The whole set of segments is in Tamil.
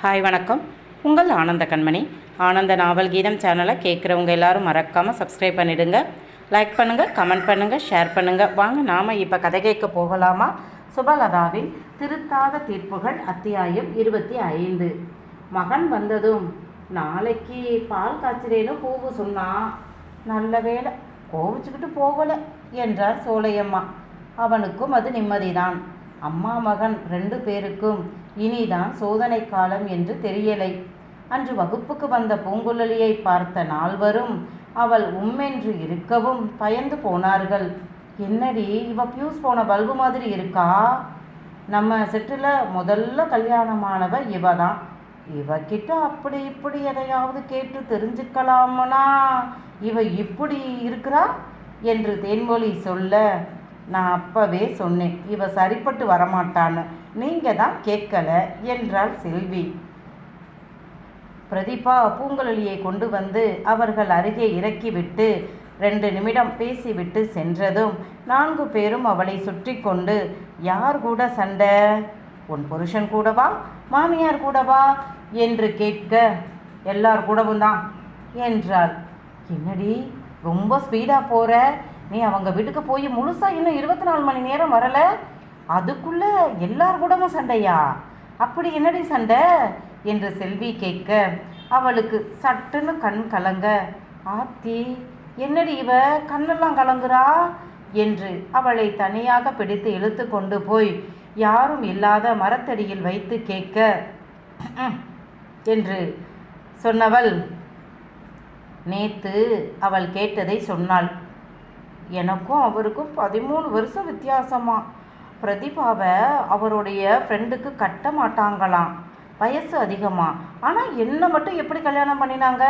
ஹாய் வணக்கம். உங்கள் ஆனந்த கண்மணி. ஆனந்த நாவல் கீதம் சேனலை கேட்குறவங்க எல்லாரும் மறக்காமல் சப்ஸ்கிரைப் பண்ணிடுங்க. லைக் பண்ணுங்கள் கமெண்ட் பண்ணுங்கள் ஷேர் பண்ணுங்கள் வாங்க நாம் இப்போ கதை கேட்க போகலாமா? சுபலதாவின் திருத்தாத தீர்ப்புகள் அத்தியாயம் இருபத்தி ஐந்து. மகன் வந்ததும் நாளைக்கு பால் காய்ச்சிறேன்னு போக சொன்னான் நல்ல வேளை கோவிச்சுக்கிட்டு போகலை என்றார் சோலையம்மா. அவனுக்கும் அது நிம்மதிதான். அம்மா மகன் ரெண்டு பேருக்கும் இனிதான் சோதனை காலம் என்று தெரியலை. அன்று வகுப்புக்கு வந்த பூங்குழலியை பார்த்த நால்வரும் அவள் உம்மென்று இருக்கவும் பயந்து போனார்கள். என்னடி இவ பியூஸ் போன பல்பு மாதிரி இருக்கா? நம்ம செட்டில் முதல்ல கல்யாணமானவ இவ தான் இவகிட்ட அப்படி இப்படி எதையாவது கேட்டு தெரிஞ்சுக்கலாமனா? இவ இப்படி இருக்கிறா? என்று தேன்மொழி சொல்ல நான் அப்பவே சொன்னேன் இவ சரிப்பட்டு வரமாட்டான்னு. நீங்க தான் கேட்கல என்றாள் செல்வி. பிரதீபா பூங்குழலியை கொண்டு வந்து அவர்கள் அருகே இறக்கிவிட்டு ரெண்டு நிமிடம் பேசிவிட்டு சென்றதும் நான்கு பேரும் அவளை சுற்றி கொண்டு யார் கூட சண்டை? உன் புருஷன் கூடவா? மாமியார் கூடவா? என்று கேட்க எல்லார் கூடவும் தான் என்றாள். என்னடி ரொம்ப ஸ்பீடாக போகிற நீ அவங்க வீட்டுக்கு போய் முழுசாக இன்னும் இருபத்தி நாலு மணி நேரம் வரல? அதுக்குள்ளே எல்லார் கூடவும் சண்டையா? அப்படி என்னடி சண்டை? என்று செல்வி கேட்க அவளுக்கு சட்டுன்னு கண் கலங்க ஆத்தி என்னடி இவ? கண்ணெல்லாம் கலங்குறா? என்று அவளை தனியாக பிடித்து இழுத்து கொண்டு போய் யாரும் இல்லாத மரத்தடியில் வைத்து கேட்க. என்று சொன்னவள். நேத்து அவள் கேட்டதை சொன்னாள். எனக்கும் அவருக்கும் பதிமூணு வருஷம் வித்தியாசமா. பிரதிபாவை அவருடைய ஃப்ரெண்டுக்கு கட்ட மாட்டாங்களாம். வயசு அதிகமாக ஆனால் என்னை மட்டும் எப்படி கல்யாணம் பண்ணினாங்க?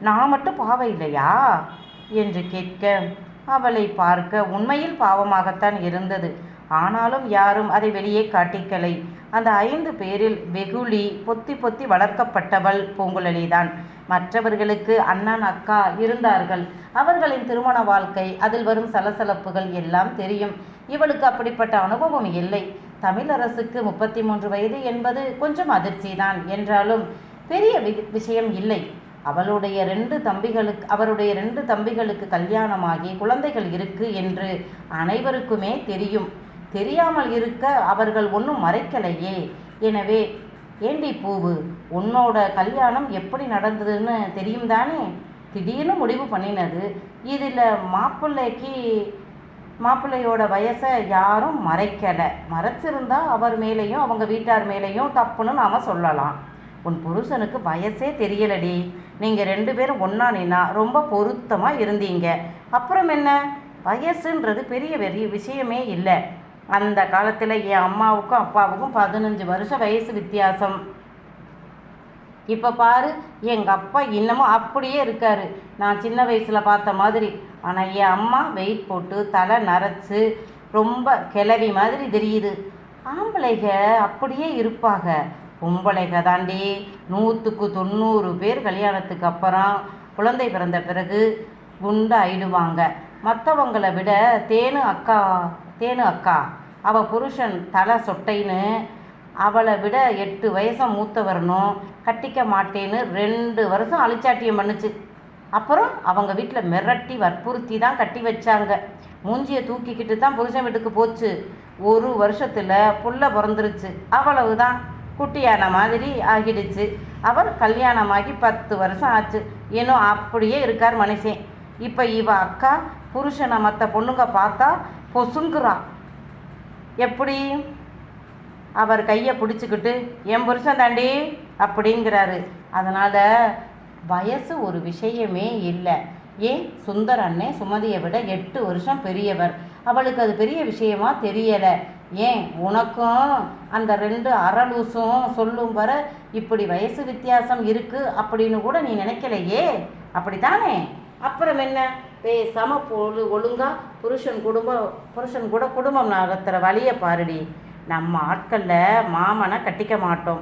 நான் மட்டும் பாவம் இல்லையா? என்று கேட்க அவளை பார்க்க உண்மையில் பாவமாகத்தான் இருந்தது. ஆனாலும் யாரும் அதை வெளியே காட்டிக்கலை. அந்த ஐந்து பேரில் வெகுளி பொத்தி பொத்தி வளர்க்கப்பட்டவள் பூங்குழலிதான். மற்றவர்களுக்கு அண்ணன் அக்கா இருந்தார்கள். அவர்களின் திருமண வாழ்க்கை அதில் வரும் சலசலப்புகள் எல்லாம் தெரியும். இவளுக்கு அப்படிப்பட்ட அனுபவம் இல்லை. தமிழரசுக்கு முப்பத்தி மூன்று வயது என்பது கொஞ்சம் அதிர்ச்சிதான் என்றாலும் பெரிய வி- விஷயம் இல்லை. அவளுடைய ரெண்டு தம்பிகளுக்கு அவருடைய ரெண்டு தம்பிகளுக்கு கல்யாணமாகி குழந்தைகள் இருக்கு என்று அனைவருக்குமே தெரியும். தெரியாமல் இருக்க அவர்கள் ஒன்றும் மறைக்கலையே. எனவே ஏண்டி பூவு உன்னோட கல்யாணம் எப்படி நடந்ததுன்னு தெரியும் தானே திடீர்னு முடிவு பண்ணினது இதில் மாப்பிள்ளைக்கு மாப்பிள்ளையோட வயசை யாரும் மறைக்கலை. மறைச்சிருந்தா அவர் மேலேயும் அவங்க வீட்டார் மேலேயும் தப்புன்னு நாம் சொல்லலாம். உன் புருஷனுக்கு வயசே தெரியலடி. நீங்கள் ரெண்டு பேரும் ஒன்றா நின்னா ரொம்ப பொருத்தமாக இருந்தீங்க. அப்புறம் என்ன? வயசுன்றது பெரிய பெரிய விஷயமே இல்லை. அந்த காலத்தில் என் அம்மாவுக்கும் அப்பாவுக்கும் பதினஞ்சு வருஷம் வயசு வித்தியாசம். இப்போ பாரு எங்கள் அப்பா இன்னமும் அப்படியே இருக்கார். நான் சின்ன வயசில் பார்த்த மாதிரி. ஆனால் என் அம்மா வெயிட் போட்டு தலை நரைச்சு ரொம்ப கிளவி மாதிரி தெரியுது. ஆம்பளைக அப்படியே இருப்பாங்க பொம்பளைக தாண்டி நூற்றுக்கு தொண்ணூறு பேர் கல்யாணத்துக்கு அப்புறம் குழந்தை பிறந்த பிறகு குண்டாயிடுவாங்க. மற்றவங்களை விட தேனு அக்கா தேனு அக்கா. அவள் புருஷன் தலை சொட்டைன்னு அவளை விட எட்டு வயசாக மூத்த வரணும் கட்டிக்க மாட்டேன்னு ரெண்டு வருஷம் அழிச்சாட்டியம் பண்ணுச்சு. அப்புறம் அவங்க வீட்டில் மிரட்டி வற்புறுத்தி தான் கட்டி வச்சாங்க. மூஞ்சியை தூக்கிக்கிட்டு தான் புருஷன் வீட்டுக்கு போச்சு. ஒரு வருஷத்தில் புள்ள பிறந்துருச்சு. அவ்வளவு தான் குட்டியான மாதிரி ஆகிடுச்சு. அவர் கல்யாணமாகி பத்து வருஷம் ஆச்சு. இன்னும் அப்படியே இருக்கார் மனுஷன். இப்போ இவ அக்கா புருஷனை மற்ற பொண்ணுங்க பார்த்தா பொசுங்குறா. எப்படி? அவர் கையை பிடிச்சிக்கிட்டு என் புருஷன் தாண்டி அப்படிங்கிறாரு. அதனால் வயசு ஒரு விஷயமே இல்லை. ஏன்? சுந்தர் அண்ணே சுமதியை விட எட்டு வருஷம் பெரியவர். அவளுக்கு அது பெரிய விஷயமா தெரியலை. ஏன்? உனக்கும் அந்த ரெண்டு அரலூசும் சொல்லும் வர இப்படி வயசு வித்தியாசம் இருக்குது அப்படின்னு கூட நீ நினைக்கலையே? அப்படித்தானே? அப்புறம் என்ன? பேசாமல் பொழு ஒழுங்கா புருஷன் குடும்பம் புருஷன் கூட குடும்பம் நடத்துகிற வழியை பாருடி. நம்ம ஆட்களில் மாமனை கட்டிக்க மாட்டோம்.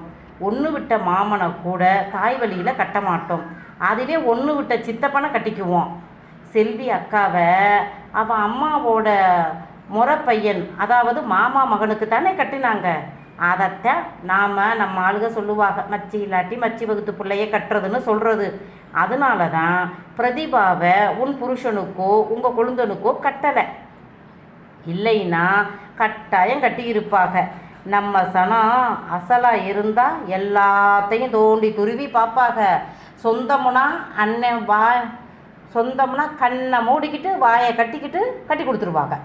ஒன்று விட்ட மாமனை கூட தாய் வழியில் கட்ட மாட்டோம். அதுவே ஒன்று விட்ட சித்தப்பனை கட்டிக்குவோம். செல்வி அக்காவை அவன் அம்மாவோட முறை பையன் அதாவது மாமா மகனுக்கு தானே கட்டினாங்க. அதைத்தான் நாம் நம்ம ஆளுக சொல்லுவாங்க மச்சி இல்லாட்டி மச்சி வகுத்து பிள்ளைய கட்டுறதுன்னு சொல்கிறது அதனால தான் பிரதிபாவை உன் புருஷனுக்கோ உங்கள் கொழுந்தனுக்கோ கட்டலை. இல்லைன்னா கட்டாயம் கட்டியிருப்பாங்க நம்ம சனம் அசலாக இருந்தால் எல்லாத்தையும் தோண்டி துருவி பார்ப்பாங்க சொந்தமுனா அண்ணன் வா சொந்தம்னா கண்ணை மூடிக்கிட்டு வாயை கட்டிக்கிட்டு கட்டி கொடுத்துருவாங்க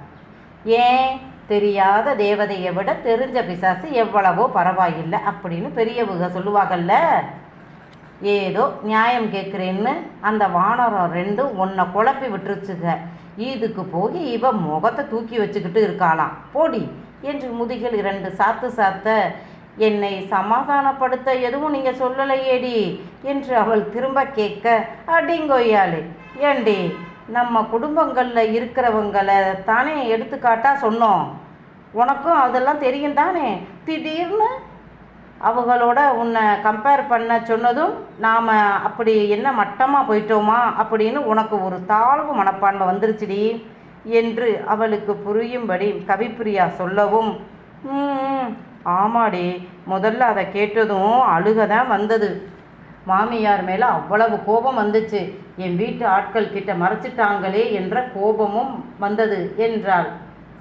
ஏன்? தெரியாத தேவதையை விட தெரிஞ்ச பிசாசு எவ்வளவோ பரவாயில்லை அப்படின்னு பெரியவங்க சொல்லுவாங்கல்ல. ஏதோ நியாயம் கேட்குறேன்னு அந்த வானரம் ரெண்டும் உன்னை குழப்பி விட்டுருச்சுங்க. இதுக்கு போய் இவ முகத்தை தூக்கி வச்சுக்கிட்டு இருக்காளாம். போடி என்று முதுகில் இரண்டு சாத்து சாத்த என்னை சமாதானப்படுத்த எதுவும் நீங்கள் சொல்லலையேடி என்று அவள் திரும்ப கேட்க அடிங்கொய்யாளே ஏண்டி நம்ம குடும்பங்களில் இருக்கிறவங்களை தானே எடுத்துக்காட்டாக சொன்னோம். உனக்கும் அதெல்லாம் தெரியும் தானே? திடீர்னு அவங்களோட உன்னை கம்பேர் பண்ண சொன்னதும் நாம் அப்படி என்ன மட்டமாக போயிட்டோமா? அப்படின்னு உனக்கு ஒரு தாழ்வு மனப்பான்மை வந்துருச்சுடி என்று அவளுக்கு புரியும்படி கவிப்பிரியா சொல்லவும் ஆமாடி. முதல்ல அதை கேட்டதும் அழுக தான் வந்தது. மாமியார் மேலே அவ்வளவு கோபம் வந்துச்சு. என் வீட்டு ஆட்கள் கிட்ட மறைச்சிட்டாங்களே என்ற கோபமும் வந்தது என்றாள்.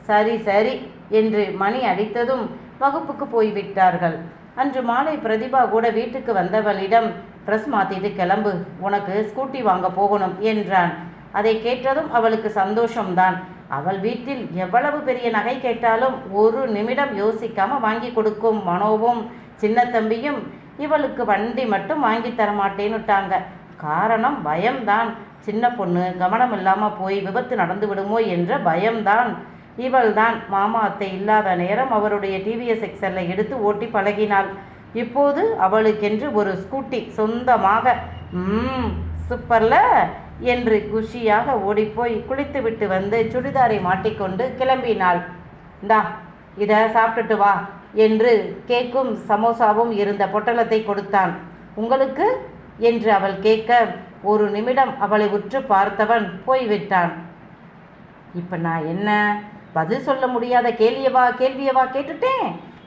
சரி சரி என்று மணி அடித்ததும் வகுப்புக்கு போய்விட்டார்கள். அன்று மாலை பிரதிபா கூட வீட்டுக்கு வந்தவளிடம் ட்ரெஸ் மாற்றிட்டு கிளம்பு உனக்கு ஸ்கூட்டி வாங்க போகணும் என்றான். அதை கேட்டதும் அவளுக்கு சந்தோஷம்தான். அவள் வீட்டில் எவ்வளவு பெரிய நகை கேட்டாலும் ஒரு நிமிடம் யோசிக்காம வாங்கி கொடுக்கும் மனோவும் சின்ன தம்பியும் இவளுக்கு வண்டி மட்டும் வாங்கி தரமாட்டேன்னுட்டாங்க. காரணம் பயம்தான். சின்ன பொண்ணு கவனம் இல்லாமல் போய் விபத்து நடந்து விடுமோ என்ற பயம்தான். இவள்தான் மாமா அத்தை இல்லாத நேரம் அவருடைய டிவிஎஸ் செக்ஷனில் எடுத்து ஓட்டி பழகினாள். இப்போது அவளுக்கென்று ஒரு ஸ்கூட்டி சொந்தமாக ம் சூப்பர்ல என்று குஷியாக ஓடிப்போய் குளித்துவிட்டு வந்து சுடிதாரை மாட்டிக்கொண்டு கிளம்பினாள். இந்தா இதை சாப்பிட்டுட்டு வா. என்று கேக்கும் சமோசாவும் இருந்த பொட்டலத்தை கொடுத்தான். உங்களுக்கு? என்று அவள் கேட்க ஒரு நிமிடம் அவளை உற்று பார்த்தவன் போய்விட்டான். இப்போ நான் என்ன? பதில் சொல்ல முடியாத கேள்வியவா கேள்வியவா கேட்டுட்டேன்?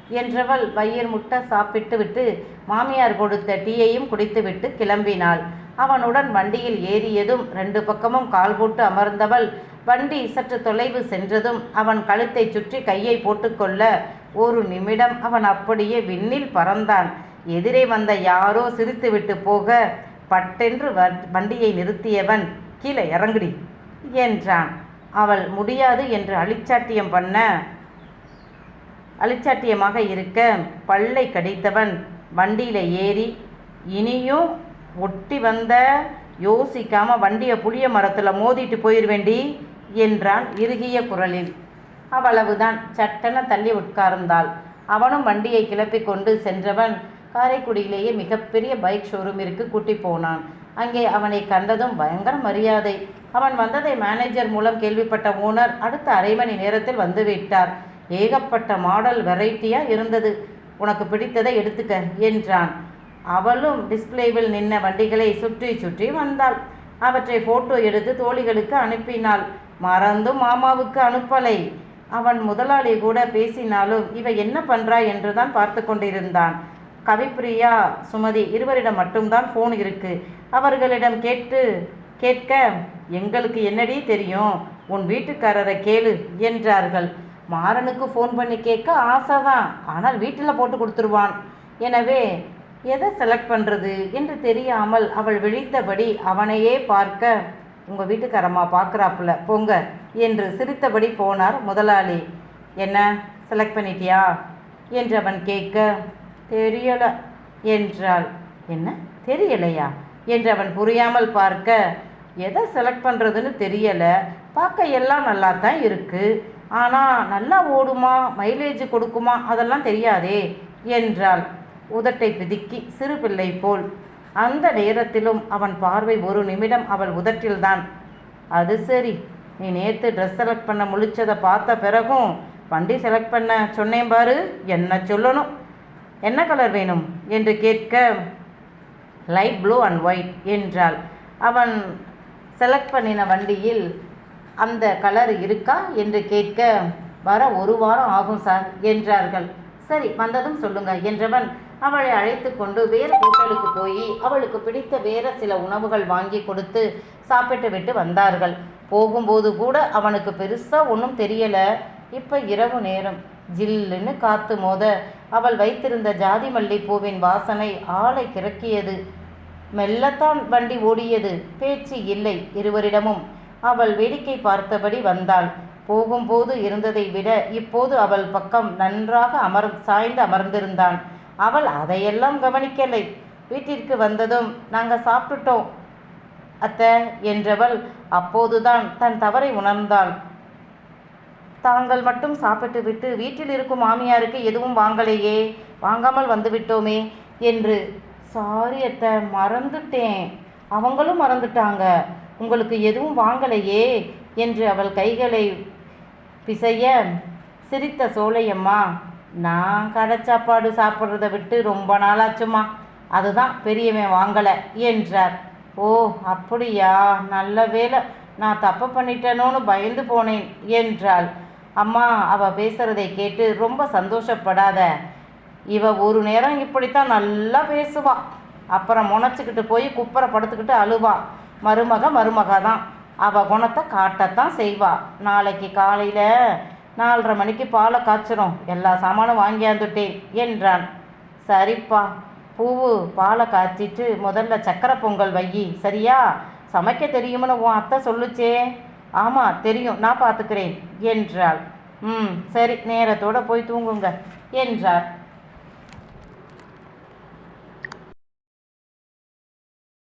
என்றவள் வயிறு முட்டை சாப்பிட்டு விட்டு மாமியார் கொடுத்த டீயையும் குடித்துவிட்டு கிளம்பினாள். அவனுடன் வண்டியில் ஏறியதும் ரெண்டு பக்கமும் கால் போட்டு அமர்ந்தவள் வண்டி சற்று தொலைவு சென்றதும் அவன் கழுத்தை சுற்றி கையை போட்டுக்கொள்ள ஒரு நிமிடம் அவன் அப்படியே விண்ணில் பறந்தான். எதிரே வந்த யாரோ சிரித்துவிட்டு போக பட்டென்று வ- வண்டியை நிறுத்தியவன் கீழே இறங்குடி என்றான். அவள் முடியாது என்று அழிச்சாட்டியம் பண்ண அழிச்சாட்டியமாக இருக்க பல்லை கடித்தவன் வண்டியில் ஏறி இனியும் ஒட்டி வந்த யோசிக்காம வண்டியை புளிய மரத்தில் மோதிட்டு போயிடுவேண்டி என்றான் இறுகிய குரலில். அவ்வளவுதான். சட்டென தள்ளி உட்கார்ந்தாள். அவனும் வண்டியை கிளப்பி கொண்டு சென்றவன் காரைக்குடியிலேயே மிகப்பெரிய பைக் ஷோரூமிற்கு கூட்டி போனான். அங்கே அவனை கண்டதும் பயங்கர மரியாதை. அவன் வந்ததை மேனேஜர் மூலம் கேள்விப்பட்ட ஓனர் அடுத்த அரை மணி நேரத்தில் வந்துவிட்டார் ஏகப்பட்ட மாடல் வெரைட்டியாக இருந்தது. உனக்கு பிடித்ததை எடுத்துக்க என்றான். அவளும் டிஸ்பிளேவில் நின்ன வண்டிகளை சுற்றி சுற்றி வந்தாள். அவற்றை ஃபோட்டோ எடுத்து தோழிகளுக்கு அனுப்பினாள். மறந்தும் மாமாவுக்கு அனுப்பலை. அவன் முதலாளி கூட பேசினாலும் இவ என்ன பண்றா? என்றுதான் பார்த்து கொண்டிருந்தான். கவிப்பிரியா சுமதி இருவரிடம் மட்டும்தான் ஃபோன் இருக்கு. அவர்களிடம் கேட்டு கேட்க எங்களுக்கு என்னடி தெரியும்? உன் வீட்டுக்காரரை கேளு என்றார்கள். மாறனுக்கு ஃபோன் பண்ணி கேட்க ஆசைதான். ஆனால் வீட்டில் போட்டு கொடுத்துருவான். எனவே எதை செலக்ட் பண்ணுறது என்று தெரியாமல் அவள் விழித்தபடி அவனையே பார்க்க உங்கள் வீட்டுக்காரம்மா பார்க்குறாப்புல போங்க என்று சிரித்தபடி போனார் முதலாளி. என்ன செலக்ட் பண்ணிட்டியா? என்று அவன் கேட்க தெரியலை என்றாள். என்ன தெரியலையா? என்று அவன் புரியாமல் பார்க்க எதை செலக்ட் பண்ணுறதுன்னு தெரியலை பார்க்க எல்லாம் நல்லா தான் இருக்குது ஆனால் நல்லா ஓடுமா மைலேஜ் கொடுக்குமா அதெல்லாம் தெரியாதே என்றாள். உதட்டை பிதுக்கி சிறு பிள்ளை போல். அந்த நேரத்திலும் அவன் பார்வை ஒரு நிமிடம் அவள் உதட்டில்தான். அது சரி. நீ நேற்று ட்ரெஸ் செலக்ட் பண்ண முழிச்சதை பார்த்த பிறகும் வண்டி செலக்ட் பண்ண சொன்னேன் பாரு. என்ன சொல்லணும்? என்ன கலர் வேணும்? என்று கேட்க லைட் ப்ளூ அண்ட் ஒயிட் என்றாள். அவன் செலக்ட் பண்ணின வண்டியில் அந்த கலர் இருக்கா? என்று கேட்க வர ஒரு வாரம் ஆகும் சார் என்றார்கள். சரி வந்ததும் சொல்லுங்க என்றவன் அவளை அழைத்து கொண்டு வேறு ஹோட்டலுக்கு போய் அவளுக்கு பிடித்த வேற சில உணவுகள் வாங்கி கொடுத்து சாப்பிட்டு விட்டு வந்தார்கள். போகும்போது கூட அவனுக்கு பெருசாக ஒன்றும் தெரியலை. இப்போ இரவு நேரம். ஜில்லுன்னு காத்து மோத அவள் வைத்திருந்த ஜாதி மல்லிப்பூவின் வாசனை ஆளை கிறக்கியது. மெல்லத்தான் வண்டி ஓடியது. பேச்சு இல்லை இருவரிடமும். அவள் வேடிக்கை பார்த்தபடி வந்தாள். போகும்போது இருந்ததை விட இப்போது அவள் பக்கம் நன்றாக அமர் சாய்ந்து அமர்ந்திருந்தான். அவள் அதையெல்லாம் கவனிக்கலை. வீட்டிற்கு வந்ததும் நாங்கள் சாப்பிட்டுட்டோம். அத்தை என்றவள் அப்போதுதான் தன் தவறை உணர்ந்தாள். தாங்கள் மட்டும் சாப்பிட்டு விட்டு வீட்டில் இருக்கும் மாமியாருக்கு எதுவும் வாங்கலையே வாங்காமல் வந்துவிட்டோமே என்று. சாரி அத்தை மறந்துட்டேன். அவங்களும் மறந்துட்டாங்க. உங்களுக்கு எதுவும் வாங்கலையே என்று அவள் கைகளை பிசைய சிரித்த சோலையம்மா நான் கடை சாப்பாடு சாப்பிட்றத விட்டு ரொம்ப நாளாச்சும்மா அதுதான் பெரியவன் வாங்கலை என்றார். ஓ அப்படியா? நல்ல வேலை நான் தப்பு பண்ணிட்டேனோன்னு பயந்து போனேன் என்றாள். அம்மா அவ பேசுறதை கேட்டு ரொம்ப சந்தோஷப்படாத. இவ ஒரு நேரம் இப்படித்தான் நல்லா பேசுவா. அப்புறம் முனைச்சிக்கிட்டு போய் குப்பரை படுத்துக்கிட்டு அழுவா. மருமக மருமக தான். அவ குணத்தை காட்டத்தான் செய்வா. நாளைக்கு காலையில் நாலரை மணிக்கு பாலை காய்ச்சிரும். எல்லா சாமானும் வாங்கியாந்துட்டேன் என்றான். சரிப்பா பூவு பாலை காய்ச்சிட்டு முதல்ல சக்கரை பொங்கல் வையி சரியா? சமைக்க தெரியும்னு உன் அத்தை சொல்லுச்சே. ஆமாம் தெரியும். நான் பார்த்துக்கிறேன் என்றாள். ம் சரி நேரத்தோட போய் தூங்குங்க என்றார்.